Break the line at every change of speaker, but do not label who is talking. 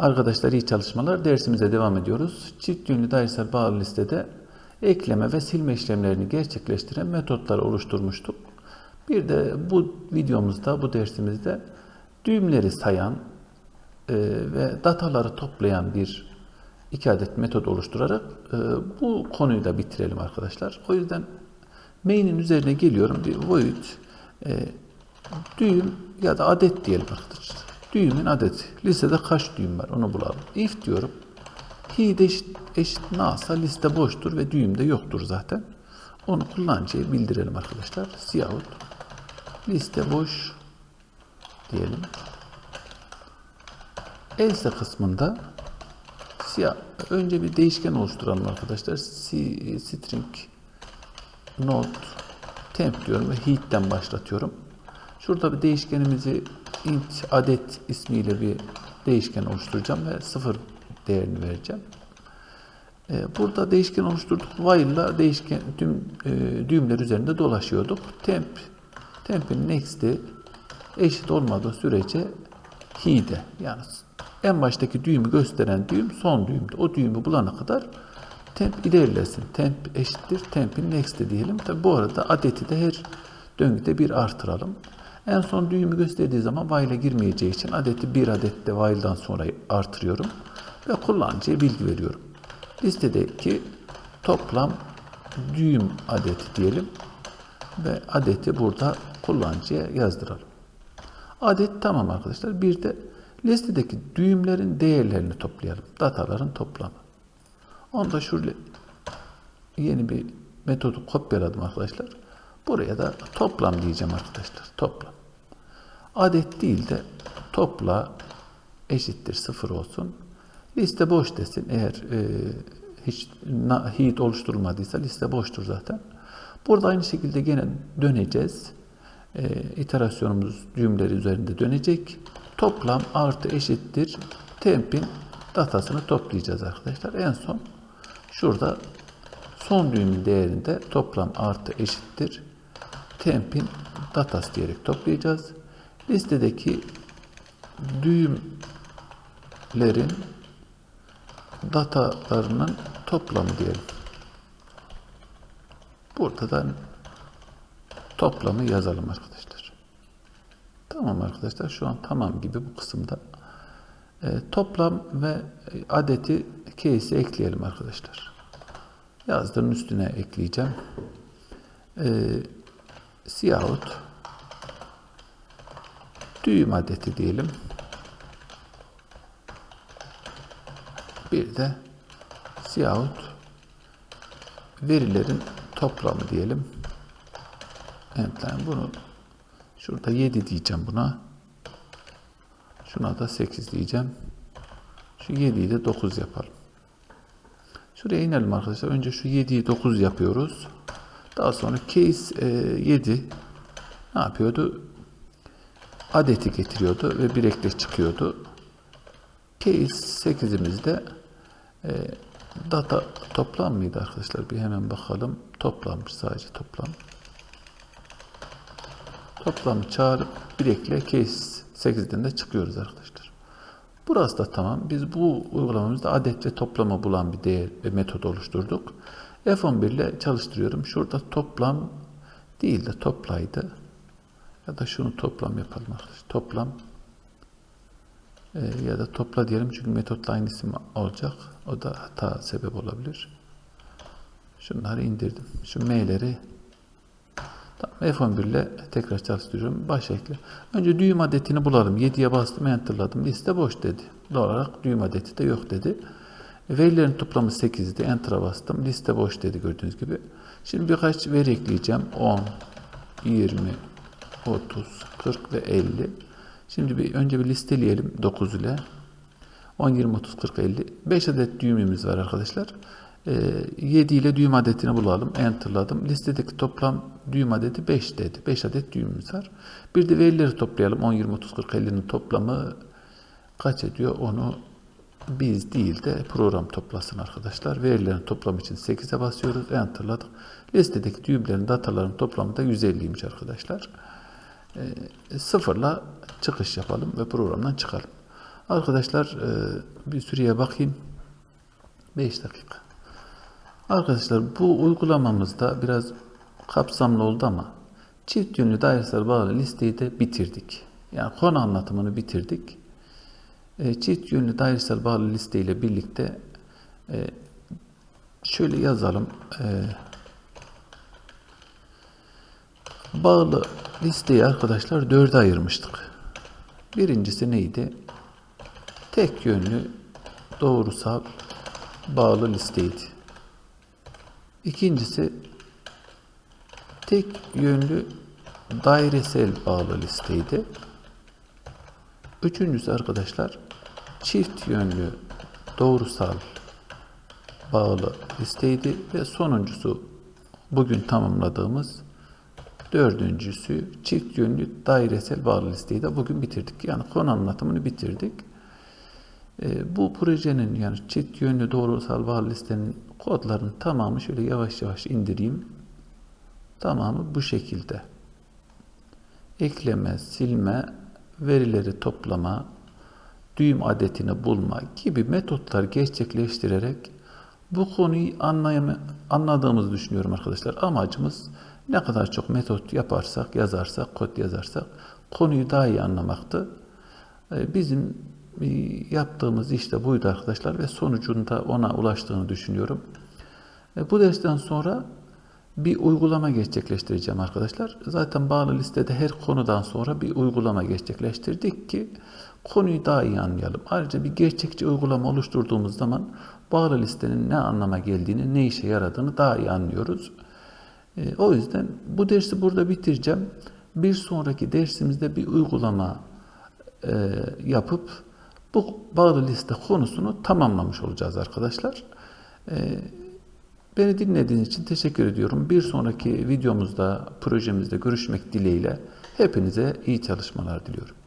Arkadaşlar iyi çalışmalar. Dersimize devam ediyoruz. Çift yönlü dairesel bağlı listede ekleme ve silme işlemlerini gerçekleştiren metotları oluşturmuştuk. Bir de bu videomuzda, bu dersimizde düğümleri sayan e, ve dataları toplayan bir iki adet metot oluşturarak e, bu konuyu da bitirelim arkadaşlar. O yüzden main'in üzerine geliyorum. Bir void e, düğüm ya da adet diyelim arkadaşlar. Düğümün adeti. Listede kaç düğüm var onu bulalım. If diyorum. He'de eşit, eşit na'sa liste boştur ve düğümde yoktur zaten. Onu kullanıcıya bildirelim arkadaşlar. Siyahut liste boş diyelim. Else kısmında siyah önce bir değişken oluşturalım arkadaşlar. String not temp diyorum ve heat'ten başlatıyorum. Şurada bir değişkenimizi int adet ismiyle bir değişken oluşturacağım ve sıfır değerini vereceğim. Ee, Burada değişken oluşturduk. While'la değişken tüm e, düğümler üzerinde dolaşıyorduk. Temp temp'in next'i eşit olmadığı sürece he'de yani en baştaki düğümü gösteren düğüm son düğümde. O düğümü bulana kadar temp ilerlesin. Temp eşittir temp'in next'i diyelim. Tabi bu arada adeti de her döngüde bir artıralım. En son düğümü gösterdiği zaman while'e girmeyeceği için adeti bir adet de while'dan sonra artırıyorum ve kullanıcıya bilgi veriyorum. Listedeki toplam düğüm adeti diyelim ve adeti burada kullanıcıya yazdıralım. Adet tamam arkadaşlar. Bir de listedeki düğümlerin değerlerini toplayalım. Dataların toplamı. Onu da şöyle yeni bir metodu kopyaladım arkadaşlar. Buraya da toplam diyeceğim arkadaşlar. Toplam. Adet değil de topla eşittir sıfır olsun. Liste boş desin. Eğer e, hiç heat oluşturulmadıysa liste boştur zaten. Burada aynı şekilde gene döneceğiz. E, iterasyonumuz cümleleri üzerinde dönecek. Toplam artı eşittir temp'in datasını toplayacağız arkadaşlar. En son şurada son düğümün değerinde toplam artı eşittir temp'in datası diyerek toplayacağız. Listedeki düğümlerin datalarının toplamı diyelim. Burada da toplamı yazalım arkadaşlar. Tamam arkadaşlar şu an tamam gibi bu kısımda. E, toplam ve adeti case'e ekleyelim arkadaşlar. Yazdığın üstüne ekleyeceğim. E, siyahut düğüm adeti diyelim. Bir de siyahut verilerin toplamı diyelim. Entline bunu şurada 7 diyeceğim buna. Şuna da 8 diyeceğim. Şu 7'yi de 9 yapalım. Şuraya inelim arkadaşlar. Önce şu 7'yi 9 yapıyoruz. Daha sonra case e, 7 ne yapıyordu? Adeti getiriyordu ve bir ekle çıkıyordu. Case 8'imizde e, data toplam mıydı arkadaşlar? Bir hemen bakalım. Toplammış sadece toplam. Toplamı çağırıp bir ekle case 8'den de çıkıyoruz arkadaşlar. Burası da tamam. Biz bu uygulamamızda adet ve toplamı bulan bir değer ve metod oluşturduk. F11 ile çalıştırıyorum. Şurada toplam değil de toplaydı. Ya da şunu toplam yapalım arkadaşlar. Toplam e, ya da topla diyelim çünkü metotla aynı isim olacak. O da hata sebep olabilir. Şunları indirdim. Şu M'leri Tamam, F11 ile tekrar çalıştırıyorum. Baş ekle. Önce düğüm adetini bulalım. 7'ye bastım, enterladım. Liste boş dedi. Doğal olarak düğüm adeti de yok dedi. Verilerin toplamı 8'di. Enter'a bastım. Liste boş dedi gördüğünüz gibi. Şimdi birkaç veri ekleyeceğim. 10, 20, 30, 40 ve 50. Şimdi bir önce bir listeleyelim 9 ile. 10, 20, 30, 40, 50. 5 adet düğümümüz var arkadaşlar. 7 ile düğüm adetini bulalım. Enter'ladım. Listedeki toplam düğüm adeti 5 dedi. 5 adet düğümümüz var. Bir de verileri toplayalım. 10, 20, 30, 40, 50'nin toplamı kaç ediyor? Onu biz değil de program toplasın arkadaşlar. Verilerin toplamı için 8'e basıyoruz. Enter'ladık. Listedeki düğümlerin dataların toplamı da 150'ymiş arkadaşlar. E, sıfırla çıkış yapalım ve programdan çıkalım. Arkadaşlar e, bir süreye bakayım. 5 dakika. Arkadaşlar bu uygulamamızda biraz kapsamlı oldu ama çift yönlü dairesel bağlı listeyi de bitirdik. Yani konu anlatımını bitirdik. E, çift yönlü dairesel bağlı liste ile birlikte e, şöyle yazalım. E, bağlı listeyi arkadaşlar dörde ayırmıştık. Birincisi neydi? Tek yönlü doğrusal bağlı listeydi. İkincisi tek yönlü dairesel bağlı listeydi. Üçüncüsü arkadaşlar çift yönlü doğrusal bağlı listeydi ve sonuncusu bugün tamamladığımız dördüncüsü çift yönlü dairesel bağlı listeyi de bugün bitirdik. Yani konu anlatımını bitirdik. Ee, bu projenin yani çift yönlü doğrusal bağlı listenin kodlarının tamamı şöyle yavaş yavaş indireyim. Tamamı bu şekilde. Ekleme, silme, verileri toplama, düğüm adetini bulma gibi metotlar gerçekleştirerek bu konuyu anladığımızı düşünüyorum arkadaşlar. Amacımız ne kadar çok metot yaparsak, yazarsak, kod yazarsak konuyu daha iyi anlamaktı. Ee, Bizim e, yaptığımız işte buydu arkadaşlar ve sonucunda ona ulaştığını düşünüyorum. E, Bu dersten sonra bir uygulama gerçekleştireceğim arkadaşlar. Zaten bağlı listede her konudan sonra bir uygulama gerçekleştirdik ki konuyu daha iyi anlayalım. Ayrıca bir gerçekçi uygulama oluşturduğumuz zaman bağlı listenin ne anlama geldiğini, ne işe yaradığını daha iyi anlıyoruz. E, o yüzden bu dersi burada bitireceğim. Bir sonraki dersimizde bir uygulama e, yapıp bu bağlı liste konusunu tamamlamış olacağız arkadaşlar. E, beni dinlediğiniz için teşekkür ediyorum. Bir sonraki videomuzda, projemizde görüşmek dileğiyle hepinize iyi çalışmalar diliyorum.